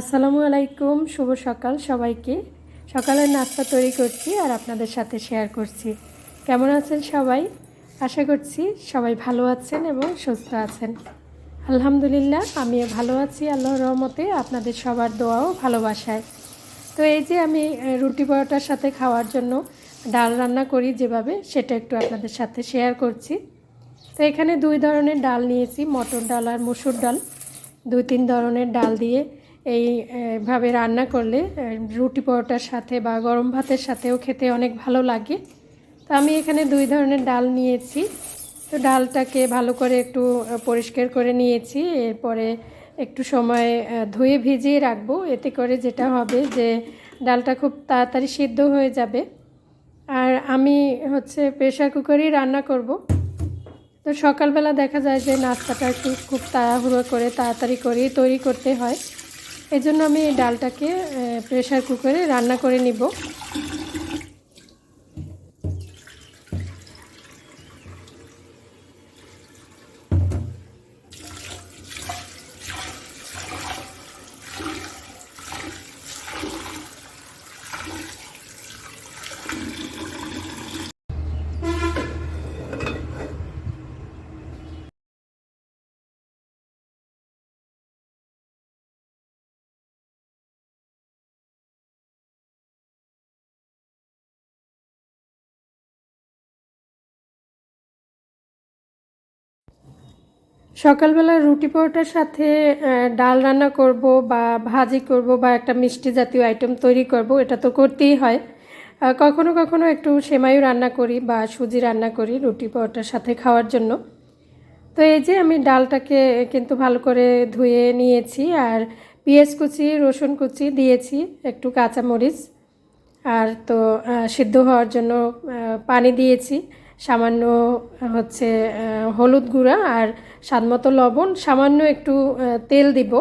আসসালামু আলাইকুম, শুভ সকাল সবাইকে। সকালের নাস্তা তৈরি করছি আর আপনাদের সাথে শেয়ার করছি। কেমন আছেন সবাই? আশা করছি সবাই ভালো আছেন এবং সুস্থ আছেন। আলহামদুলিল্লাহ, আমিও ভালো আছি আল্লাহ রহমতে আপনাদের সবার দোয়াও ভালোবাসায়। তো এই যে আমি রুটি পরোটার সাথে খাওয়ার জন্য ডাল রান্না করি যেভাবে, সেটা একটু আপনাদের সাথে শেয়ার করছি। তো এখানে দুই ধরনের ডাল নিয়েছি, মটর ডাল আর মুসুর ডাল। দুই তিন ধরনের ডাল দিয়ে এই আহ, ভাবে রান্না করলে রুটি পরোটার সাথে বা গরম ভাতের সাথেও খেতে অনেক ভালো লাগে। তো আমি এখানে দুই ধরনের ডাল নিয়েছি। তো ডালটাকে ভালো করে একটু পরিষ্কার করে নিয়েছি। এরপরে একটু সময় ধুয়ে ভিজিয়ে রাখব। এতে করে যেটা হবে যে ডালটা খুব তাড়াতাড়ি সিদ্ধ হয়ে যাবে। আর আমি হচ্ছে প্রেশার কুকারেই রান্না করব। তো সকালবেলা দেখা যায় যে নাস্তাটা একটু খুব তাড়াহুড়ো করে তাড়াতাড়ি করেই তৈরি করতে হয়। এই জন্য আমি ডালটাকে প্রেশার কুকারে রান্না করে নিব। সকালবেলা রুটি পরোটার সাথে ডাল রান্না করব বা ভাজি করব বা একটা মিষ্টি জাতীয় আইটেম তৈরি করব, এটা তো করতেই হয়। কখনো কখনো একটু সেমাইও রান্না করি বা সুজি রান্না করি রুটি পরোটার সাথে খাওয়ার জন্য। তো এই যে আমি ডালটাকে কিন্তু ভালো করে ধুয়ে নিয়েছি আর পেঁয়াজ কুচি, রসুন কুচি দিয়েছি, একটু কাঁচামরিচ। আর তো সিদ্ধ হওয়ার জন্য পানি দিয়েছি। সামান্য হচ্ছে হলুদ গুঁড়া আর স্বাদমতো লবণ, সামান্য একটু তেল দিব।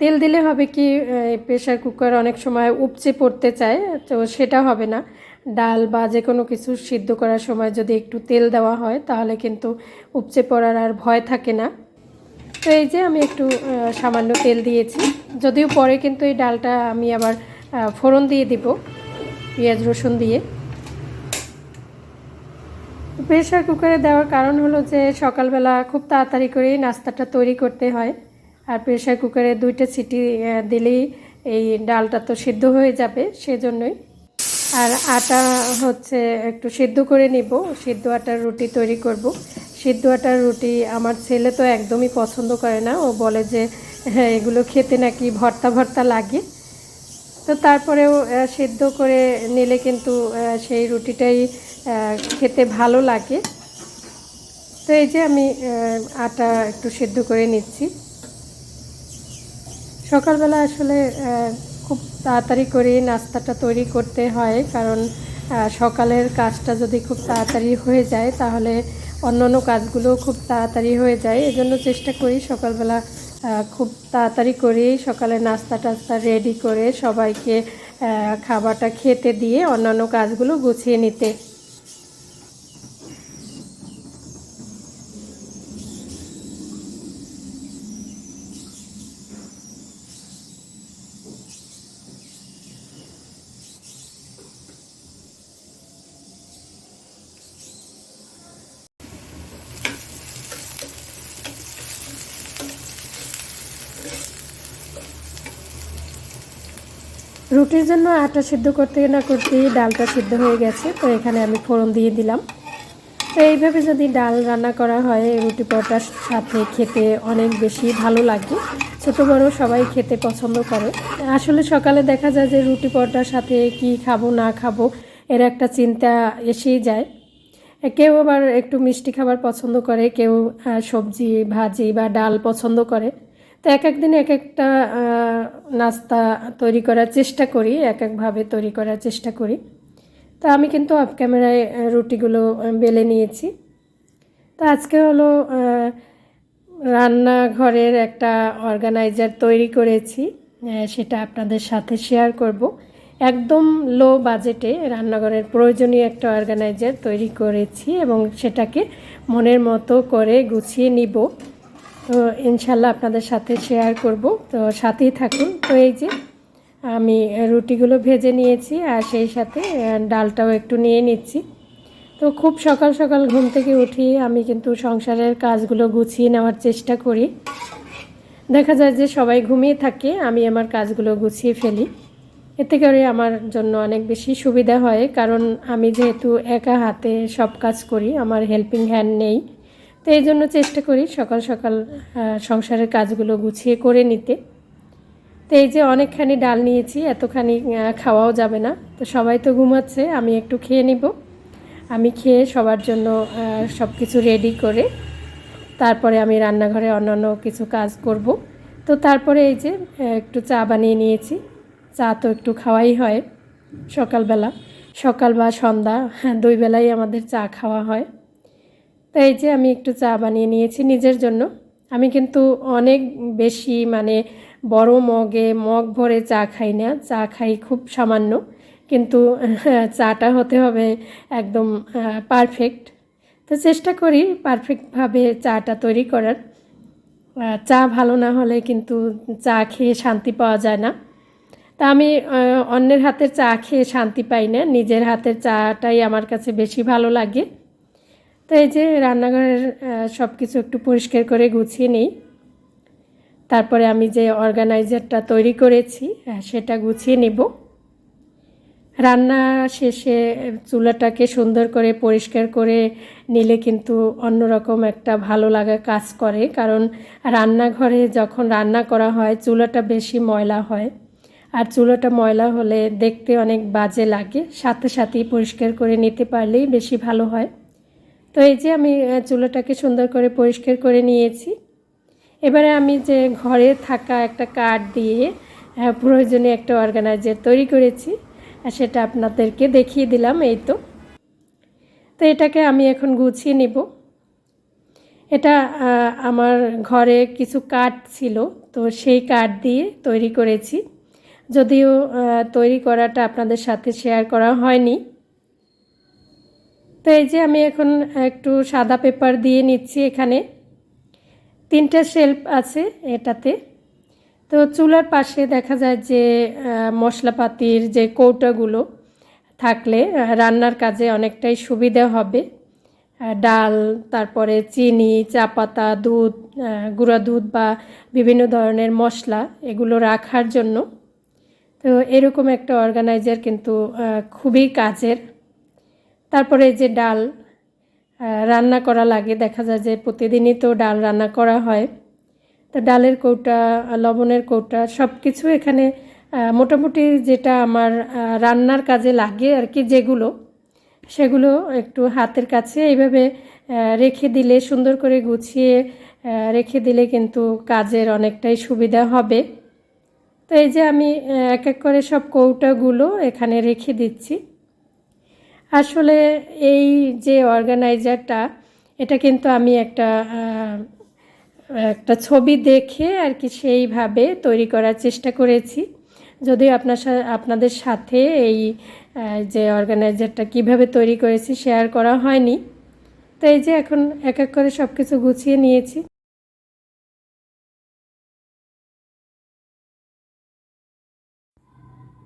তেল দিলে হবে কি প্রেশার কুকার অনেক সময় উপচে পড়তে চায়, তো সেটা হবে না। ডাল বা যে কোনো কিছু সিদ্ধ করার সময় যদি একটু তেল দেওয়া হয়, তাহলে কিন্তু উপচে পড়ার আর ভয় থাকে না। তো এই যে আমি একটু সামান্য তেল দিয়েছি। যদিও পরে কিন্তু এই ডালটা আমি আবার ফোড়ন দিয়ে দিব, পেঁয়াজ রসুন দিয়ে। প্রেশার কুকারে দেওয়ার কারণ হলো যে সকালবেলা খুব তাড়াতাড়ি করেই নাস্তাটা তৈরি করতে হয়। আর প্রেশার কুকারে দুইটা সিটি দিলেই এই ডালটা তো সিদ্ধ হয়ে যাবে সেজন্যই। আর আটা হচ্ছে একটু সিদ্ধ করে নিব। সিদ্ধ আটার রুটি তৈরি করব। সিদ্ধ আটার রুটি আমার ছেলে তো একদমই পছন্দ করে না। ও বলে যে হ্যাঁ এগুলো খেতে নাকি ভর্তা ভর্তা লাগে। তো তারপরেও সিদ্ধ করে নিলে কিন্তু সেই রুটিটাই খেতে ভালো লাগে। তো এই যে আমি আটা একটু সেদ্ধ করে নিচ্ছি। সকালবেলা আসলে খুব তাড়াতাড়ি করে নাস্তাটা তৈরি করতে হয়। কারণ সকালের কাজটা যদি খুব তাড়াতাড়ি হয়ে যায়, তাহলে অন্য অন্য কাজগুলো খুব তাড়াতাড়ি হয়ে যায়। এজন্য চেষ্টা করি সকালবেলা খুব তাড়াতাড়ি করেই সকালে নাস্তা টাস্তা রেডি করে সবাইকে খাবারটা খেতে দিয়ে অন্যান্য কাজগুলো গুছিয়ে নিতে। রুটির জন্য আটা সিদ্ধ করতে না করতেই ডালটা সিদ্ধ হয়ে গেছে, তো এখানে আমি ফোড়ন দিয়ে দিলাম। তো এইভাবে যদি ডাল রান্না করা হয় রুটি পরোটার সাথে খেতে অনেক বেশি ভালো লাগে। ছোটো বড়ো সবাই খেতে পছন্দ করে। আসলে সকালে দেখা যায় যে রুটি পরোটার সাথে কি খাব, না খাব, এর একটা চিন্তা এসেই যায়। কেউ আবার একটু মিষ্টি খাবার পছন্দ করে, কেউ সবজি, ভাজি বা ডাল পছন্দ করে। তো এক এক দিন এক একটা নাস্তা তৈরি করার চেষ্টা করি, এক একভাবে তৈরি করার চেষ্টা করি। তা আমি কিন্তু অফ ক্যামেরায় রুটিগুলো বেলে নিয়েছি। তা আজকে হলো রান্নাঘরের একটা অর্গানাইজার তৈরি করেছি সেটা আপনাদের সাথে শেয়ার করব। একদম লো বাজেটে রান্নাঘরের প্রয়োজনীয় একটা অর্গানাইজার তৈরি করেছি এবং সেটাকে মনের মতো করে গুছিয়ে নিব। তো ইনশাল্লাহ আপনাদের সাথে শেয়ার করব। তো সাথেই থাকুন। তো এই যে, আমি রুটিগুলো ভেজে নিয়েছি আর সেই সাথে ডালটাও একটু নিয়ে নিচ্ছি। তো খুব সকাল সকাল ঘুম থেকে উঠি, আমি কিন্তু সংসারের কাজগুলো গুছিয়ে নেওয়ার চেষ্টা করি। দেখা যায় যে সবাই ঘুমিয়ে থাকে, আমি আমার কাজগুলো গুছিয়ে ফেলি। এতে করে আমার জন্য অনেক বেশি সুবিধা হয়, কারণ আমি যেহেতু একা হাতে সব কাজ করি, আমার হেল্পিং হ্যান্ড নেই। তো এই জন্য চেষ্টা করি সকাল সকাল সংসারের কাজগুলো গুছিয়ে করে নিতে। তো এই যে অনেকখানি ডাল নিয়েছি, এতখানি খাওয়াও যাবে না। তো সবাই তো ঘুমাচ্ছে, আমি একটু খেয়ে নিব। আমি খেয়ে সবার জন্য সব কিছু রেডি করে তারপরে আমি রান্নাঘরে অন্যান্য কিছু কাজ করব। তো তারপরে এই যে একটু চা বানিয়ে নিয়েছি। চা তো একটু খাওয়াই হয় সকালবেলা। সকাল বা সন্ধ্যা হ্যাঁ দুই বেলাই আমাদের চা খাওয়া হয়। তো এই যে আমি একটু চা বানিয়ে নিয়েছি নিজের জন্য। আমি কিন্তু অনেক বেশি মানে বড় মগে, মগ ভরে চা খাই না। চা খাই খুব সামান্য। কিন্তু চাটা হতে হবে একদম পারফেক্ট তো চেষ্টা করি পারফেক্টভাবে চাটা তৈরি করার। চা ভালো না হলে কিন্তু চা খেয়ে শান্তি পাওয়া যায় না। তা আমি অন্যের হাতের চা খেয়ে শান্তি পাই না। নিজের হাতের চাটাই আমার কাছে বেশি ভালো লাগে। তো এই যে রান্নাঘরের সব কিছু একটু পরিষ্কার করে গুছিয়ে নিই। তারপরে আমি যে অর্গানাইজারটা তৈরি করেছি সেটা গুছিয়ে নিব। রান্না শেষে চুলাটাকে সুন্দর করে পরিষ্কার করে নিলে কিন্তু অন্যরকম একটা ভালো লাগা কাজ করে, কারণ রান্নাঘরে যখন রান্না করা হয়, চুলাটা বেশি ময়লা হয়। আর চুলাটা ময়লা হলে দেখতে অনেক বাজে লাগে, সাথে সাথেই পরিষ্কার করে নিতে পারলেই বেশি ভালো হয়। তো এই যে আমি চুলাটাকে সুন্দর করে পরিষ্কার করে নিয়েছি। এবারে আমি যে ঘরে থাকা একটা কাঠ দিয়ে আহ, প্রয়োজনীয় একটা অর্গানাইজার তৈরি করেছি আর সেটা আপনাদেরকে দেখিয়ে দিলাম এই তো। তো এটাকে আমি এখন গুছিয়ে নিব। এটা আমার ঘরে কিছু কাঠ ছিল তো সেই কাঠ দিয়ে তৈরি করেছি। যদিও তৈরি করাটা আপনাদের সাথে শেয়ার করা হয়নি তো এই যে আমি এখন একটু সাদা পেপার দিয়ে নিচ্ছি এখানে। তিনটা শেল্ফ আছে এটাতে। তো চুলার পাশে দেখা যায় যে মশলাপাতির যে কৌটাগুলো থাকলে রান্নার কাজে অনেকটাই সুবিধা হবে। ডাল, তারপরে চিনি, চা পাতা, দুধ গুঁড়া দুধ বা বিভিন্ন ধরনের মশলা এগুলো রাখার জন্য। তো এরকম একটা অর্গানাইজার কিন্তু খুবই কাজের। তারপরে যে ডাল রান্না করা লাগে, দেখা যায় যে প্রতিদিনই তো ডাল রান্না করা হয়। তো ডালের কৌটা, লবণের কৌটা সব কিছু এখানে মোটামুটি যেটা আমার রান্নার কাজে লাগে আর কি যেগুলো, সেগুলো একটু হাতের কাছে এইভাবে রেখে দিলে, সুন্দর করে গুছিয়ে রেখে দিলে কিন্তু কাজের অনেকটাই সুবিধা হবে। তো এই যে আমি এক এক করে সব কৌটাগুলো এখানে রেখে দিচ্ছি। আসলে এই যে অর্গানাইজারটা এটা কিন্তু আমি একটা একটা ছবি দেখে আর কি সেইভাবে তৈরি করার চেষ্টা করেছি। যদিও আপনার আপনাদের সাথে এই যে অর্গানাইজারটা কীভাবে তৈরি করেছি শেয়ার করা হয়নি। তো এই যে এখন এক এক করে সব কিছু গুছিয়ে নিয়েছি।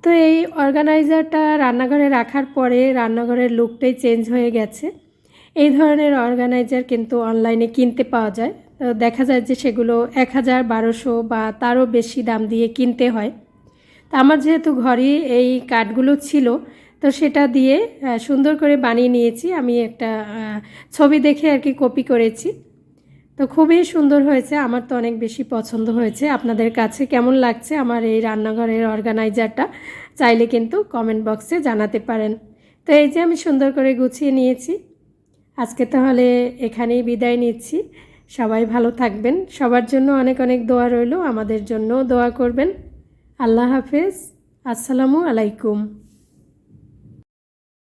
তো এই অর্গানাইজারটা রান্নাঘরে রাখার পরে রান্নাঘরের লুকটাই চেঞ্জ হয়ে গেছে। এই ধরনের অর্গানাইজার কিন্তু অনলাইনে কিনতে পাওয়া যায়। তো দেখা যায় যে সেগুলো এক হাজার বারোশো বা তারও বেশি দাম দিয়ে কিনতে হয়। তো আমার যেহেতু ঘরে এই কাঠগুলো ছিল, তো সেটা দিয়ে সুন্দর করে বানিয়ে নিয়েছি। আমি একটা ছবি দেখে আর কি কপি করেছি। তো খুবই সুন্দর হয়েছে, আমার তো অনেক বেশি পছন্দ হয়েছে। আপনাদের কাছে কেমন লাগছে আমার এই রান্নাঘরের অর্গানাইজারটা? চাইলে কিন্তু কমেন্ট বক্সে জানাতে পারেন। তো এই যে আমি সুন্দর করে গুছিয়ে নিয়েছি। আজকে তাহলে এখানেই বিদায় নিচ্ছি। সবাই ভালো থাকবেন। সবার জন্য অনেক অনেক দোয়া রইল। আমাদের জন্য দোয়া করবেন। আল্লাহ হাফেজ। আসসালামু আলাইকুম।